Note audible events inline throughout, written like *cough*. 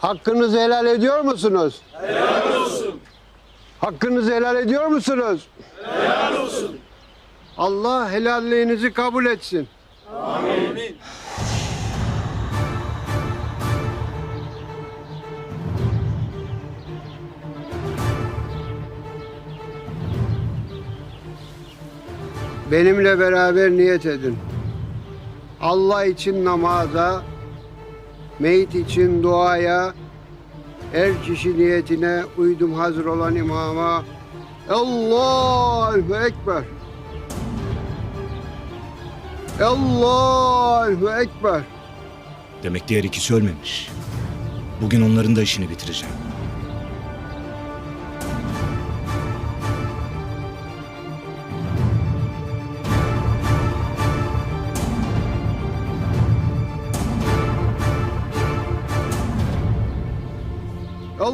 Hakkınızı helal ediyor musunuz? Helal olsun. Hakkınızı helal ediyor musunuz? Helal olsun. Allah helalliğinizi kabul etsin. Benimle beraber niyet edin. Allah için namaza, meyit için duaya, her kişi niyetine uydum hazır olan imama. Allahu Ekber. Allahu Ekber. Demek diğer ikisi ölmemiş. Bugün onların da işini bitireceğim.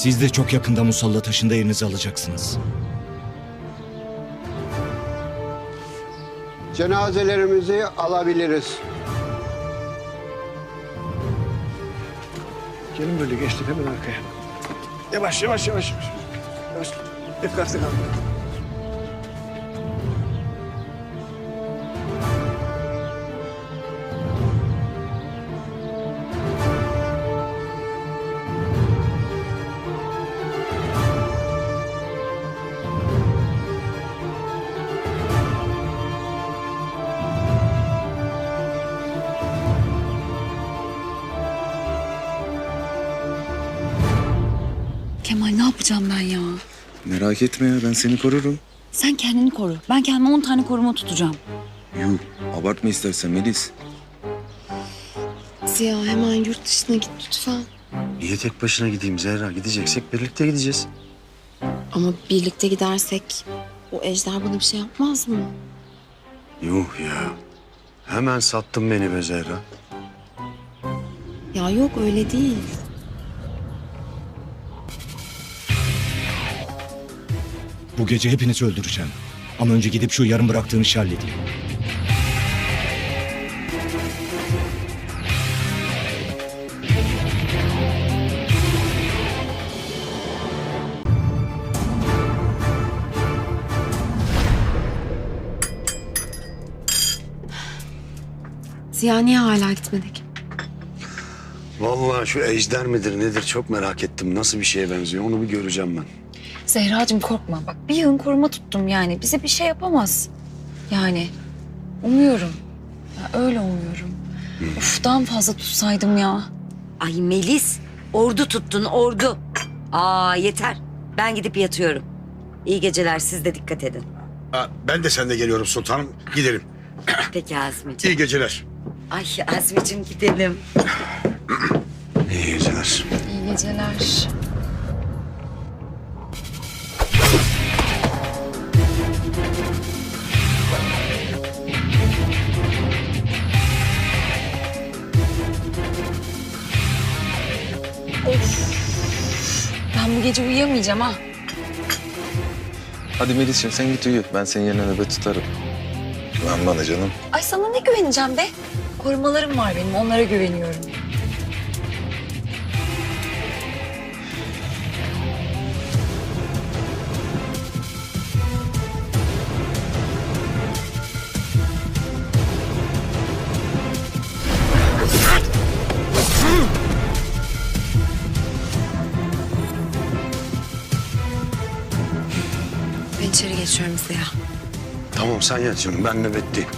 Siz de çok yakında musalla taşında yerinizi alacaksınız. Cenazelerimizi alabiliriz. Gelin böyle geçtik hemen arkaya. Yavaş yavaş yavaş. Yavaş. yavaş. Dikkatli kal. Merak etme ya ben seni korurum. Sen kendini koru. Ben kendime 10 tane koruma tutacağım. Yuh abartma istersen Melis. Ziya hemen yurt dışına git lütfen. Niye tek başına gideyim Zehra? Gideceksek birlikte gideceğiz. Ama birlikte gidersek o ejder bana bir şey yapmaz mı? Yuh ya. Hemen sattın beni be Zehra. Ya yok öyle değil. Bu gece hepinizi öldüreceğim. Ama önce gidip şu yarım bıraktığın işi halledeyim. Ziya niye hala gitmedik? Vallahi şu ejder midir nedir çok merak ettim. Nasıl bir şeye benziyor onu bir göreceğim ben. Zehracığım korkma. Bak bir yığın koruma tuttum yani. Bize bir şey yapamaz. Yani umuyorum. Ya öyle umuyorum. Uf daha fazla tutsaydım ya. Ay Melis, ordu tuttun ordu. Aa yeter. Ben gidip yatıyorum. İyi geceler siz de dikkat edin. Aa, Ben de seninle geliyorum sultanım. Gidelim. Peki Azmi'ciğim. İyi geceler. Ay Azmi'ciğim gidelim. İyi geceler. İyi geceler. Ben bu gece uyuyamayacağım ha. Hadi Melis'ciğim sen git uyu. Ben senin yerine nöbet tutarım. Güven bana canım. Ay sana ne güveneceğim be? Korumalarım var benim, onlara güveniyorum. İçeri geçiyorum Ziya. Tamam sen yat canım ben nöbetteyim.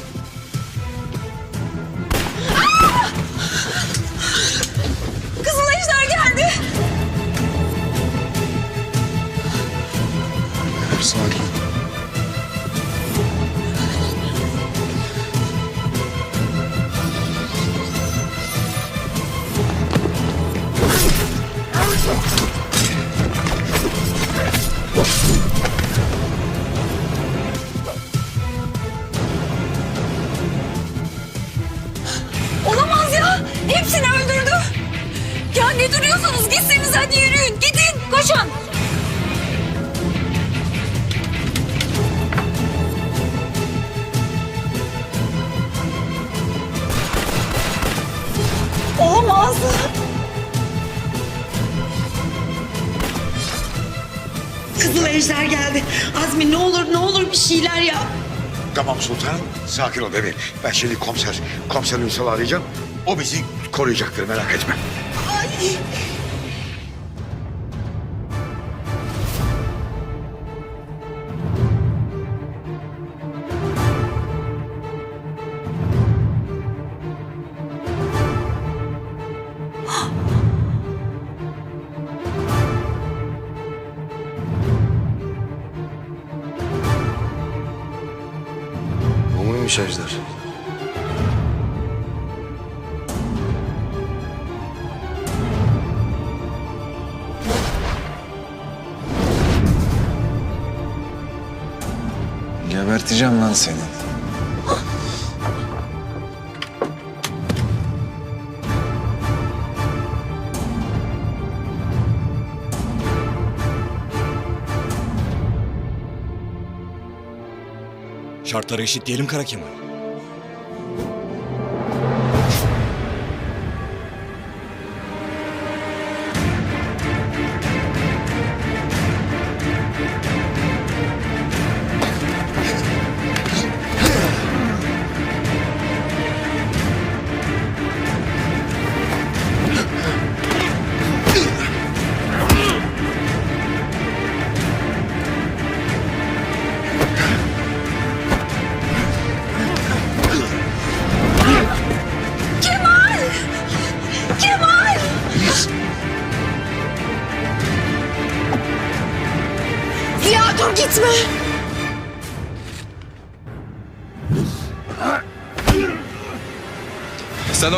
Tamam sultanım. Sakin ol bebeğim. Ben şimdi komiser, komiser Ünsal'ı arayacağım. O bizi koruyacaktır merak etme. Bu Ejder? Geberteceğim lan seni. Şartları eşitleyelim Kara Kemal.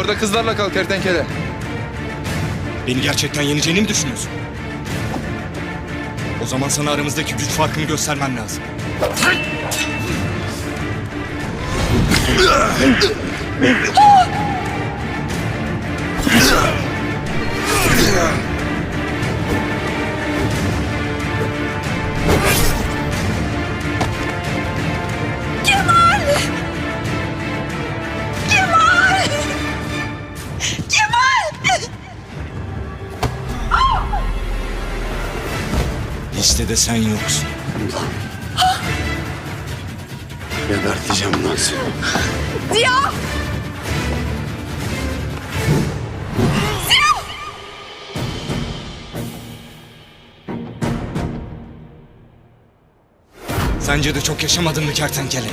Orada kızlarla kal kertenkele. Beni gerçekten yeneceğini mi düşünüyorsun? O zaman sana aramızdaki güç farkını göstermem lazım. *laughs* sen yoksun. Geberteceğim lan seni. Ziya. Sence de çok yaşamadın mı kertenkele?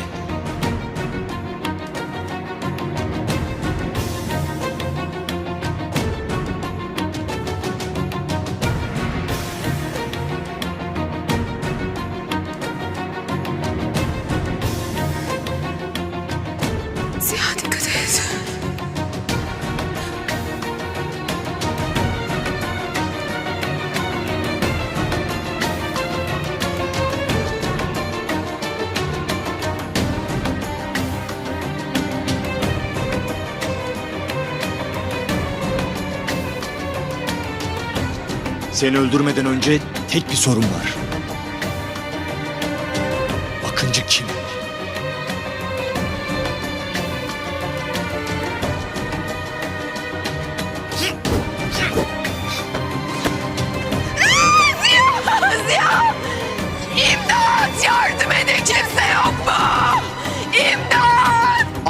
Seni öldürmeden önce tek bir sorun var.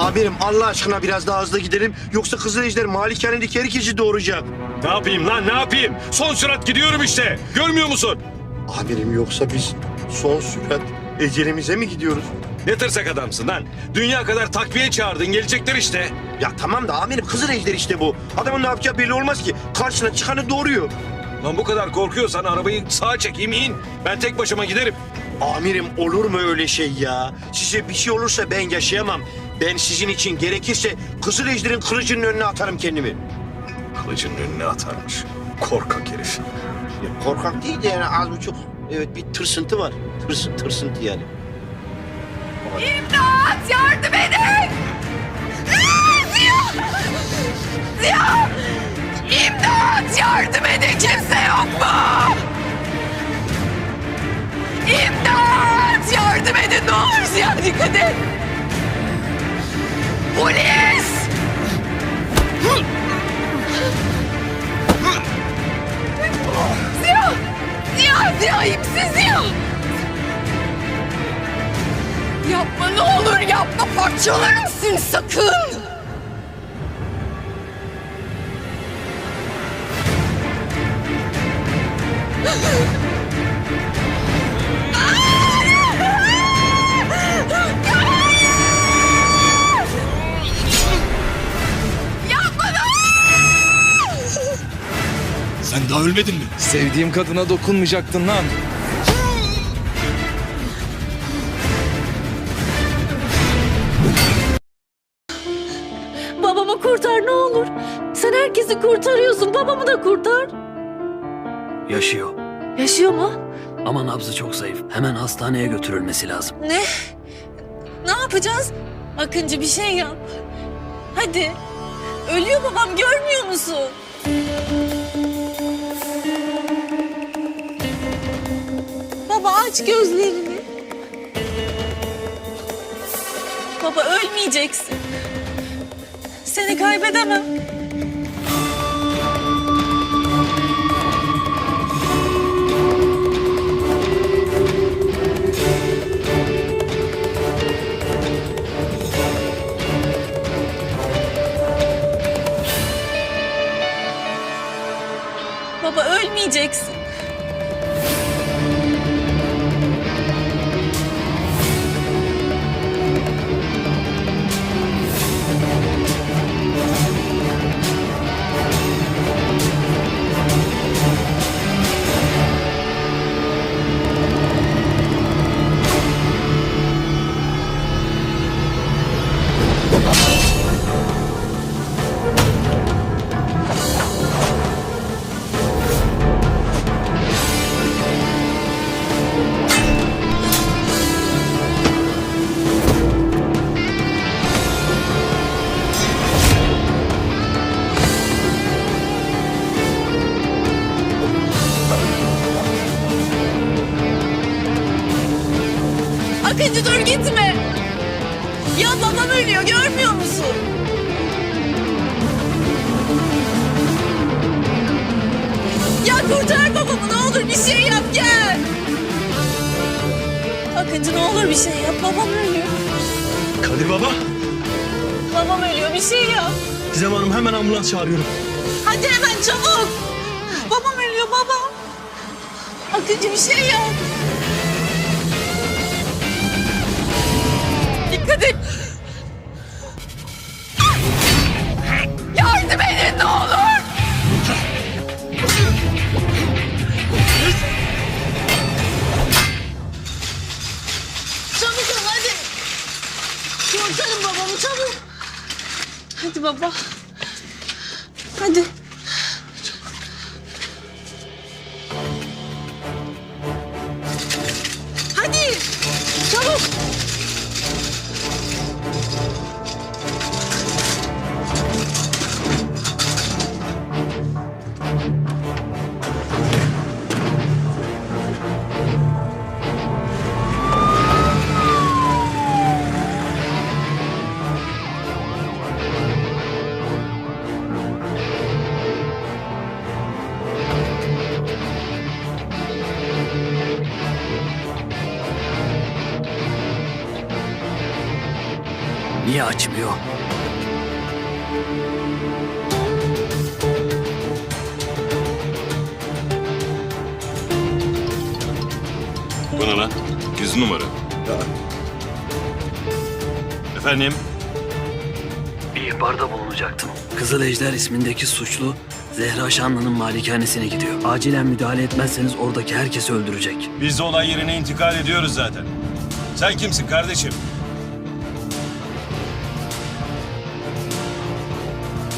Amirim Allah aşkına biraz daha hızlı gidelim. Yoksa Kızıl Ejder malikanedeki her ikisi doğuracak. Ne yapayım lan ne yapayım? Son sürat gidiyorum işte. Görmüyor musun? Amirim yoksa biz son sürat ecelimize mi gidiyoruz? Ne tırsak adamsın lan. Dünya kadar takviye çağırdın gelecekler işte. Ya tamam da amirim Kızıl Ejder işte bu. Adamın ne yapacağı belli olmaz ki. Karşına çıkanı doğuruyor. Lan bu kadar korkuyorsan arabayı sağa çekeyim in. Ben tek başıma giderim. Amirim olur mu öyle şey ya? Size bir şey olursa ben yaşayamam. Ben sizin için gerekirse Kızıl Ejder'in kılıcının önüne atarım kendimi. Kılıcının önüne atarmış. Korkak herif. Ya korkak değil de yani az buçuk evet bir tırsıntı var. Tırsın, tırsıntı yani. İmdat! Yardım edin! Ziya! Ziya! İmdat! Yardım Ziya Polis! Ziya! Ziya! Ziya misin Ziya? Yapma ne olur yapma parçalarım seni sakın. *laughs* daha ölmedin mi? Sevdiğim kadına dokunmayacaktın lan. Babamı kurtar ne olur. Sen herkesi kurtarıyorsun. Babamı da kurtar. Yaşıyor. Yaşıyor mu? Ama nabzı çok zayıf. Hemen hastaneye götürülmesi lazım. Ne? Ne yapacağız? Akıncı bir şey yap. Hadi. Ölüyor babam görmüyor musun? Aç gözlerini. Baba ölmeyeceksin. Seni kaybedemem. Baba ölmeyeceksin. Akıncı dur gitme. Ya babam ölüyor görmüyor musun? Ya kurtar babamı ne olur bir şey yap gel. Akıncı ne olur bir şey yap babam ölüyor. Kadir baba. Babam ölüyor bir şey yap. Gizem Hanım hemen ambulans çağırıyorum. Hadi hemen çabuk. Babam ölüyor babam. Akıncı bir şey yap. Dikkat. Yardım edin ne olur. Çabuk ol hadi. Kurtarın babamı çabuk. Hadi baba. Hadi. Gizli numara. Efendim? Bir ihbarda bulunacaktım. Kızıl Ejder ismindeki suçlu Zehra Şanlı'nın malikanesine gidiyor. Acilen müdahale etmezseniz oradaki herkesi öldürecek. Biz de olay yerine intikal ediyoruz zaten. Sen kimsin kardeşim?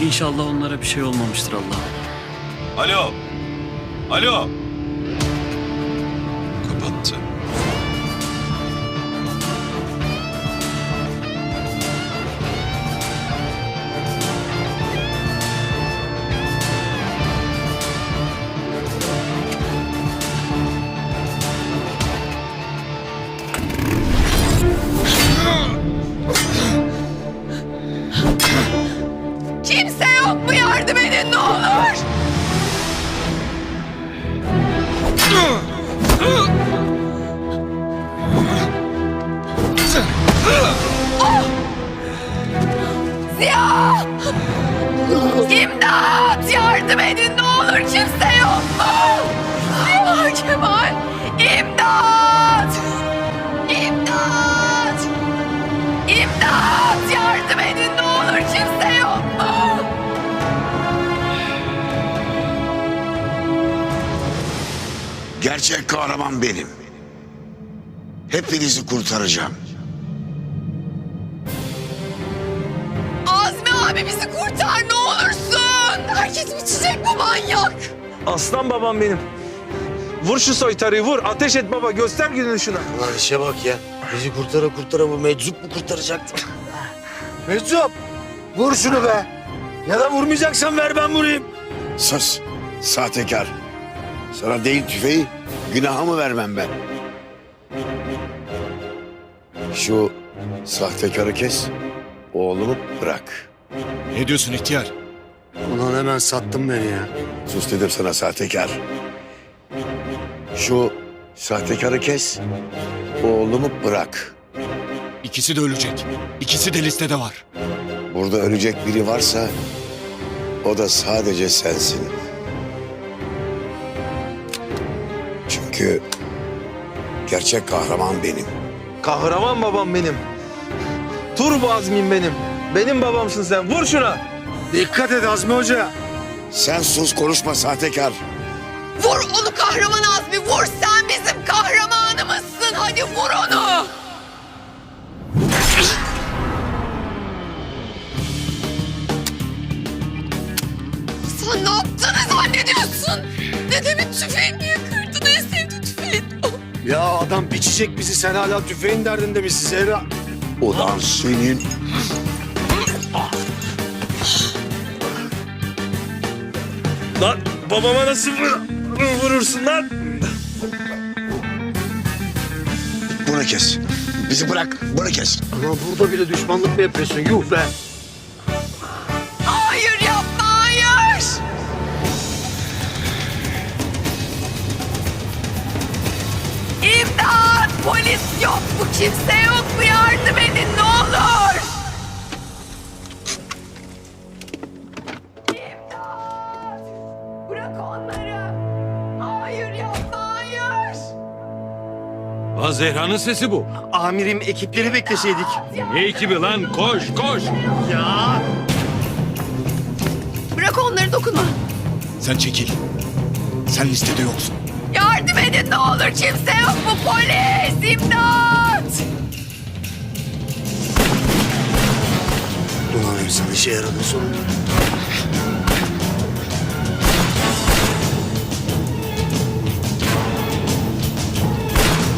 İnşallah onlara bir şey olmamıştır Allah'ım. Alo. Alo. Kapattı. kimse yok mu? Yardım edin ne olur. Oh! Ziya! İmdat! Yardım edin ne olur kimse yok mu? Ziya Kemal! İmdat! Gerçek kahraman benim. Hepinizi kurtaracağım. Azmi abi bizi kurtar ne olursun! Herkes bitecek bu manyak! Aslan babam benim. Vur şu soytarıyı vur. Ateş et baba. Göster gününü şuna. Ulan işe bak ya. Bizi kurtara kurtara bu meczup mu kurtaracaktı? meczup! Vur şunu be. Ya da vurmayacaksan ver ben vurayım. Sus, sahtekar. Sana değil tüfeği, günaha mı vermem ben? Şu sahtekarı kes, oğlumu bırak. Ne diyorsun ihtiyar? Ulan hemen sattın beni ya. Sus dedim sana sahtekar. Şu sahtekarı kes, oğlumu bırak. İkisi de ölecek. İkisi de listede var. Burada ölecek biri varsa o da sadece sensin. Çünkü gerçek kahraman benim. Kahraman babam benim. Turbo Azmin benim. Benim babamsın sen. Vur şuna. Dikkat et Azmi Hoca. Sen sus konuşma sahtekar. Vur onu kahraman Azmi vur sen bizim kahramanımızsın hadi vur onu. Sen ne yaptığını zannediyorsun? Dedemin tüfeğini niye Ya adam biçecek bizi sen hala tüfeğin derdinde misin Zehra? Ulan senin Lan babama nasıl vur- vurursun lan? bunu kes. Bizi bırak bunu kes. Ama burada bile düşmanlık mı yapıyorsun? Yuh be. Kimse yok mu yardım edin ne olur. İmdat bırak onları. Hayır yapma hayır. Lan Zehra'nın sesi bu. Amirim ekipleri bekleseydik. Ne ekibi lan? Koş koş. Ya. Bırak onları dokunma. Sen çekil. Sen listede yoksun. Yardım edin ne olur kimse yok mu polis imdat. İnsan işe yaradı sonunda.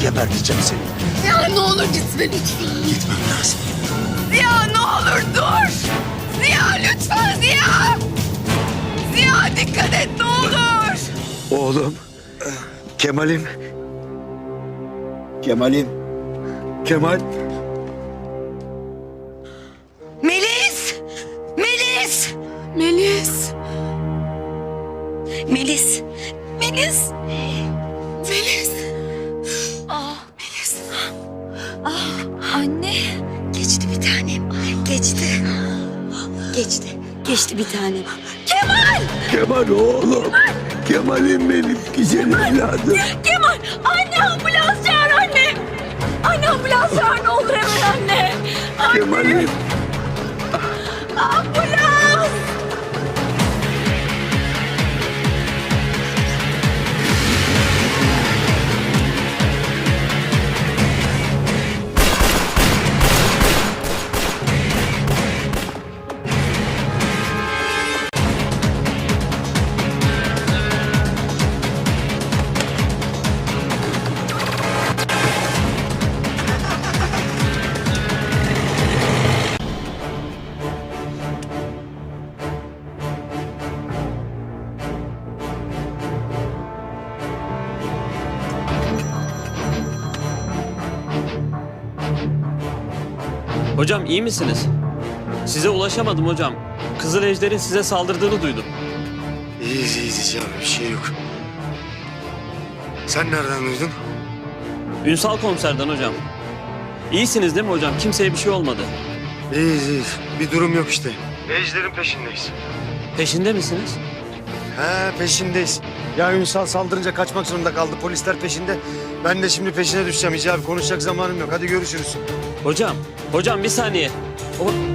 Geberteceğim seni. Ya ne olur gitme lütfen. Gitmem lazım. Ziya ne olur dur. Ziya lütfen Ziya. Ziya dikkat et ne olur. Oğlum. Kemal'im. Kemal'im. Kemal. Melis! Melis. Melis. Ah Melis. Ah anne. Geçti bir tanem. Geçti. Geçti. Geçti bir tanem. Kemal. Kemal oğlum. Kemal'im benim güzel evladım. Kemal. Anne ambulans çağır anne. Anne ambulans çağır ne olur hemen anne. Anne. Kemal'im. Ambulans. Hocam iyi misiniz? Size ulaşamadım hocam. Kızıl Ejder'in size saldırdığını duydum. İyiyiz iyiyiz abi bir şey yok. Sen nereden duydun? Ünsal komiserden hocam. İyisiniz değil mi hocam? Kimseye bir şey olmadı. İyiyiz iyiyiz. Bir durum yok işte. Ejder'in peşindeyiz. Peşinde misiniz? He peşindeyiz. Ya Ünsal saldırınca kaçmak zorunda kaldı. Polisler peşinde. Ben de şimdi peşine düşeceğim Hicabi. Konuşacak zamanım yok. Hadi görüşürüz. Hocam, hocam bir saniye. Baba!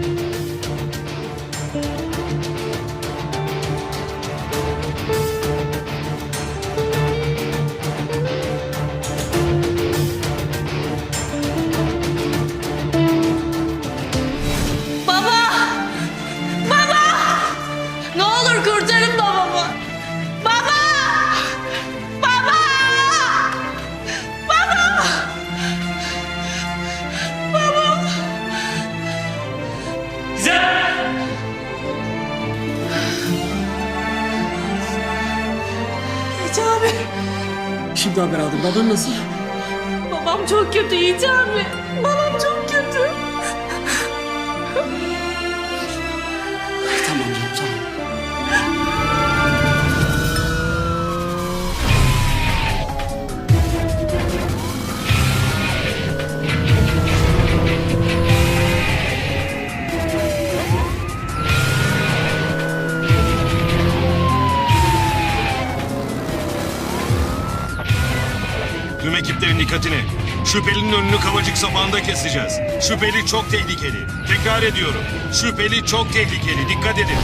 Şimdi haber aldım. Baban nasıl? Babam çok kötü Hicabi. Babam çok ekiplerin dikkatini. Şüphelinin önünü kavacık sapağında keseceğiz. Şüpheli çok tehlikeli. Tekrar ediyorum. Şüpheli çok tehlikeli. Dikkat edin.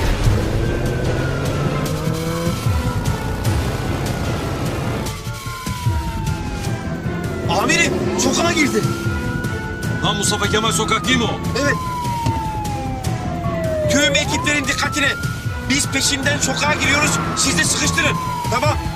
Amirim sokağa girdi. Lan Mustafa Kemal sokak değil mi o? Evet. Tüm ekiplerin dikkatine. Biz peşinden sokağa giriyoruz. Siz de sıkıştırın. Tamam.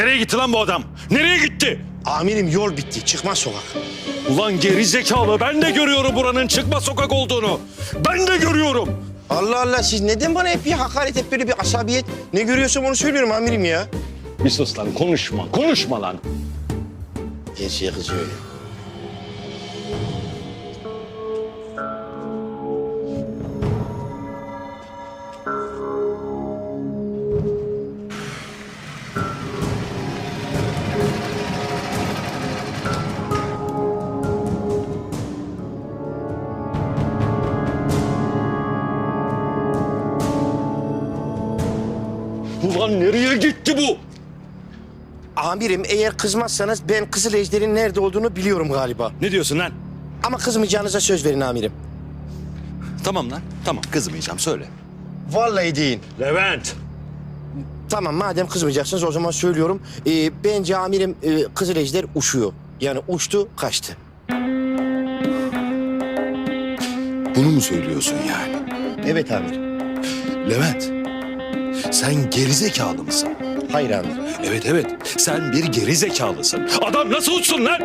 Nereye gitti lan bu adam? Nereye gitti? Amirim yol bitti. Çıkmaz sokak. Ulan geri zekalı ben de görüyorum buranın çıkma sokak olduğunu. Ben de görüyorum. Allah Allah siz neden bana hep bir hakaret hep böyle bir asabiyet? Ne görüyorsam onu söylüyorum amirim ya. Bir sus lan konuşma konuşma lan. Gerçeğe kızıyor ya. Ulan nereye gitti bu? Amirim eğer kızmazsanız ben Kızıl Ejder'in nerede olduğunu biliyorum galiba. Ne diyorsun lan? Ama kızmayacağınıza söz verin amirim. Tamam lan tamam kızmayacağım söyle. Vallahi deyin. Levent. Tamam madem kızmayacaksınız o zaman söylüyorum. Ee, bence amirim e, Kızıl Ejder uçuyor. Yani uçtu kaçtı. Bunu mu söylüyorsun yani? Evet amirim. Levent, sen gerizekalı mısın? Hayır amirim. Evet evet sen bir geri zekalısın. Adam nasıl uçsun lan?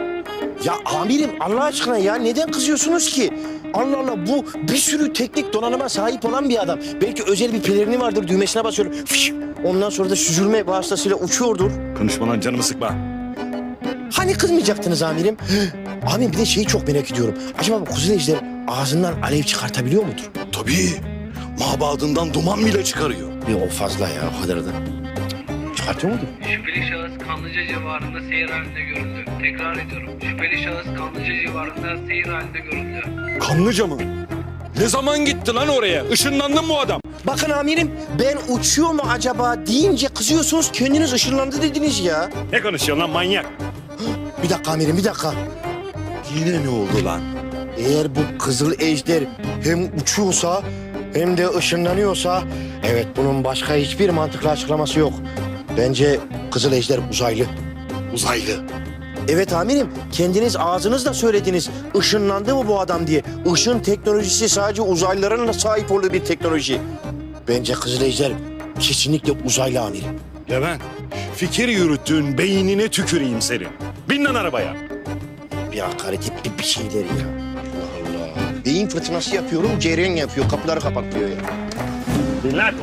Ya amirim Allah aşkına ya neden kızıyorsunuz ki? Allah Allah bu bir sürü teknik donanıma sahip olan bir adam. Belki özel bir pelerini vardır düğmesine basıyor. Fiş! Ondan sonra da süzülme vasıtasıyla uçuyordur. Konuşma lan canımı sıkma. Hani kızmayacaktınız amirim? *gasps* Amirim bir de şeyi çok merak ediyorum. Acaba bu Kuzey Ejder ağzından alev çıkartabiliyor mudur? Tabii. Mabadından duman bile çıkarıyor. Yok o fazla ya o kadar da. Çıkartıyor mudur? Şüpheli şahıs Kanlıca civarında seyir halinde görüldü. Tekrar ediyorum. Şüpheli şahıs Kanlıca civarında seyir halinde görüldü. Kanlıca mı? Ne zaman gitti lan oraya? Işınlandı mı bu adam? Bakın amirim ben uçuyor mu acaba deyince kızıyorsunuz kendiniz ışınlandı dediniz ya. Ne konuşuyorsun lan manyak? Bir dakika amirim bir dakika. Yine ne oldu lan? Eğer bu kızıl ejder hem uçuyorsa hem de ışınlanıyorsa Evet bunun başka hiçbir mantıklı açıklaması yok. Bence Kızıl Ejder uzaylı. Uzaylı. Evet amirim kendiniz ağzınızla söylediniz. Işınlandı mı bu adam diye. Işın teknolojisi sadece uzaylıların da sahip olduğu bir teknoloji. Bence Kızıl Ejder kesinlikle uzaylı amirim. Levent, fikir yürüttüğün beynine tüküreyim senin. Bin lan arabaya. Bir hakaret etti bir şeyleri ya. Beyin fırtınası yapıyorum, cereyan yapıyor. Kapıları kapatlıyor ya. Bin lan.